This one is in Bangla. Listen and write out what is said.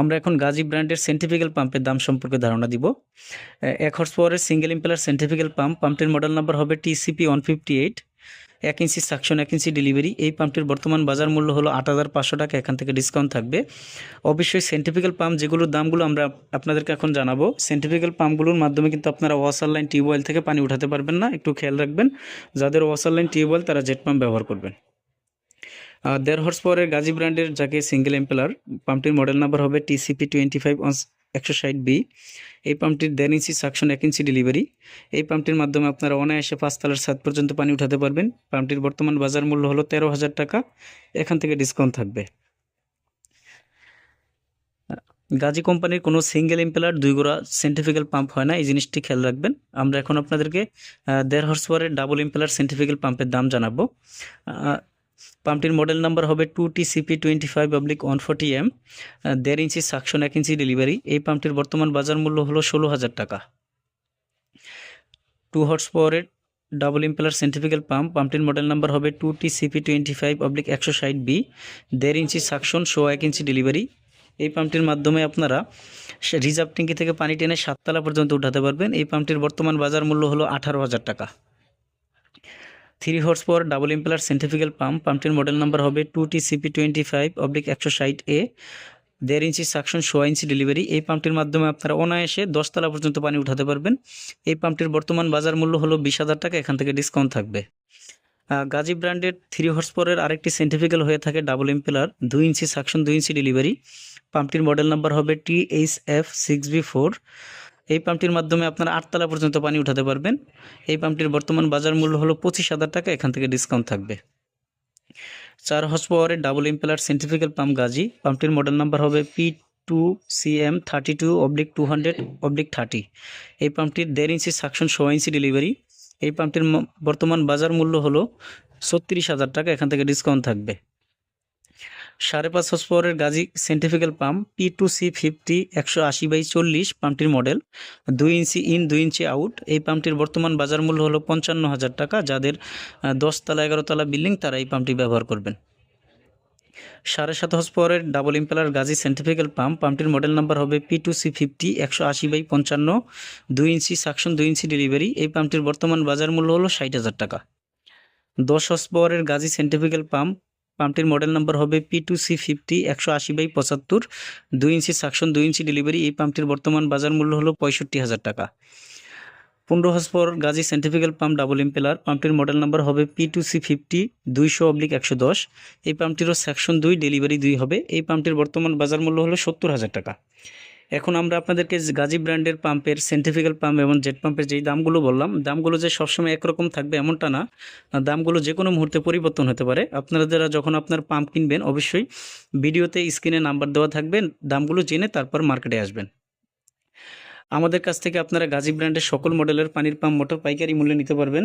আমরা এখন গাজী ব্র্যান্ডের সেন্টিফিক্যাল পাম্পের দাম সম্পর্কে ধারণা দিব। এক হর্স পাওয়ারের সিঙ্গেল ইম্পেলার সেন্টিফিক্যাল পাম্প পাম্পটির মডেল নাম্বার হবে টিসিপি ওয়ান ফিফটি এইট এক ইঞ্চি সাকশন এক ইঞ্চি ডেলিভারি এই পাম্পটির বর্তমান বাজার মূল্য হলো আট হাজার পাঁচশো টাকা, এখান থেকে ডিসকাউন্ট থাকবে। অবশ্যই সেন্টিফিক্যাল পাম্প যেগুলোর দামগুলো আমরা আপনাদেরকে এখন জানাব সেন্টিফিক্যাল পাম্পগুলোর মাধ্যমে কিন্তু আপনারা ওয়াসার লাইন টিউবওয়েল থেকে পানি উঠাতে পারবেন না। একটু খেয়াল রাখবেন, যাদের ওয়াসার লাইন টিউবওয়েল তারা জেট পাম্প ব্যবহার করবেন। দেড় হর্স পাওয়ারের গাজী ব্র্যান্ডের যাকে সিঙ্গেল এম্পেলার পাম্পটির মডেল নাম্বার হবে টিসিপি টোয়েন্টি ফাইভ একশো ষাট বি এই পাম্পটির দেড় ইঞ্চি সাকশন এক ইঞ্চি ডেলিভারি এই পাম্পটির মাধ্যমে আপনারা অনায়াসে পাঁচতলার সাত পর্যন্ত পানি উঠাতে পারবেন। পাম্পটির বর্তমান বাজার মূল্য হলো তেরো হাজার টাকা। এখান থেকে ডিসকাউন্ট থাকবে। গাজী কোম্পানির কোনো সিঙ্গেল ইম্পেলার দুই গোড়া সেন্টিফিক্যাল পাম্প হয় না। এই জিনিসটি খেয়াল রাখবেন। আমরা এখন আপনাদেরকে দেড় হর্স পাওয়ারের ডাবল ইম্পেলার সেন্টিফিক্যাল পাম্পের দাম জানাব। পাম্পটির মডেল নাম্বার হবে two T CP twenty five oblique one forty M দেড় ইঞ্চি সাকশন, এক ইঞ্চি ডেলিভারি এই পাম্পটির বর্তমান বাজার মূল্য হলো ষোলো হাজার টাকা। টু হর্স পাওয়ারের ডাবল ইম্পেলার সেন্টিফিক্যাল পাম্প পাম্পটির মডেল নাম্বার হবে two T CP twenty five oblique একশো ষাট বি দেড় ইঞ্চি সাকশন শো এক ইঞ্চি ডেলিভারি এই পাম্পটির মাধ্যমে আপনারা রিজার্ভ ট্যাঙ্কি থেকে পানি টেনে সাততলা পর্যন্ত উঠাতে পারবেন। এই পাম্পটির বর্তমান বাজার মূল্য হলো আঠারো হাজার টাকা। Three horse power double impeller centrifugal pump পাম্পটির model number হবে two T CP twenty five oblique একশো ষাট এ দেড় ইঞ্চি সাকশন সোয়া ইঞ্চি ডেলিভারি এই পাম্পটির মাধ্যমে আপনারা অনায়াসে দশতলা পর্যন্ত পানি উঠাতে পারবেন। এই পাম্পটির বর্তমান বাজার মূল্য হলো বিশ হাজার টাকা, এখান থেকে ডিসকাউন্ট থাকবে। গাজী ব্র্যান্ডের থ্রি হর্স পাওয়ারের আরেকটি সেন্টিফিক্যাল হয়ে থাকে ডাবল ইম্পেলার দুই ইঞ্চি সাকশন দুই ইঞ্চি ডেলিভারি পাম্পটির মডেল নাম্বার হবে T H F six B four এই পাম্পটির মাধ্যমে আপনারা আটতলা পর্যন্ত পানি উঠাতে পারবেন। এই পাম্পটির বর্তমান বাজার মূল্য হলো পঁচিশ হাজার টাকা, এখান থেকে ডিসকাউন্ট থাকবে। চার হর্স পাওয়ারের double impeller centrifugal pump Gazi. পাম্পটির model number হবে P two C M thirty two oblique two hundred oblique thirty এই পাম্পটির দেড় ইঞ্চি সাকশন ছ ইঞ্চি ডেলিভারি এই পাম্পটির বর্তমান বাজার মূল্য হলো ছত্রিশ হাজার টাকা, এখান থেকে ডিসকাউন্ট থাকবে। সাড়ে পাঁচ হর্স পাওয়ারের Gazi centrifugal pump P two C fifty একশো আশি বাই চল্লিশ পাম্পটির মডেল দুই ইঞ্চি ইন দুই ইঞ্চি আউট এই পাম্পটির বর্তমান বাজার মূল্য হলো পঞ্চান্ন হাজার টাকা। যাদের দশতলা, এগারোতলা বিল্ডিং তারা এই পাম্পটি ব্যবহার করবেন। সাড়ে সাত হর্স পাওয়ারের double impeller Gazi centrifugal pump পাম্পটির model number হবে পি টু সি ফিফটি একশো আশি বাই পঞ্চান্ন। দুই ইঞ্চি সাকশন দুই ইঞ্চি ডেলিভারি এই পাম্পটির বর্তমান বাজার মূল্য হলো ষাট হাজার টাকা। দশ হর্স পাওয়ারের গাজী সেন্টিফিক্যাল পাম্প পাম্পটির মডেল নাম্বার হবে পি টু সি ফিফটি একশো আশি বাই পঁচাত্তর, দুই ইঞ্চি সাকশন দুই ইঞ্চি ডেলিভারি এই পাম্পটির বর্তমান বাজার মূল্য হলো পঁয়ষট্টি হাজার টাকা। পনেরো horsepower Gazi centrifugal pump double impeller পাম্পটির model number হবে পি টু সি ফিফটি দুইশো অব্লিক একশো দশ, এই পাম্পটিরও সেকশন দুই ডেলিভারি দুই হবে, এই পাম্পটির বর্তমান বাজার মূল্য হলো সত্তর হাজার টাকা। এখন আমরা আপনাদেরকে গাজী ব্র্যান্ডের পাম্পের সেন্টিফিক্যাল পাম্প এবং জেট পাম্পের যেই দামগুলো বললাম, দামগুলো যে সবসময় একরকম থাকবে এমনটা না। দামগুলো যে কোনো মুহূর্তে পরিবর্তন হতে পারে। আপনারা যারা যখন আপনার পাম্প কিনবেন, অবশ্যই ভিডিওতে স্ক্রিনে নাম্বার দেওয়া থাকবে, দামগুলো জেনে তারপর মার্কেটে আসবেন। আমাদের কাছ থেকে আপনারা গাজী ব্র্যান্ডের সকল মডেলের পানির পাম্প মোটর, পাইকারি মূল্যে নিতে পারবেন।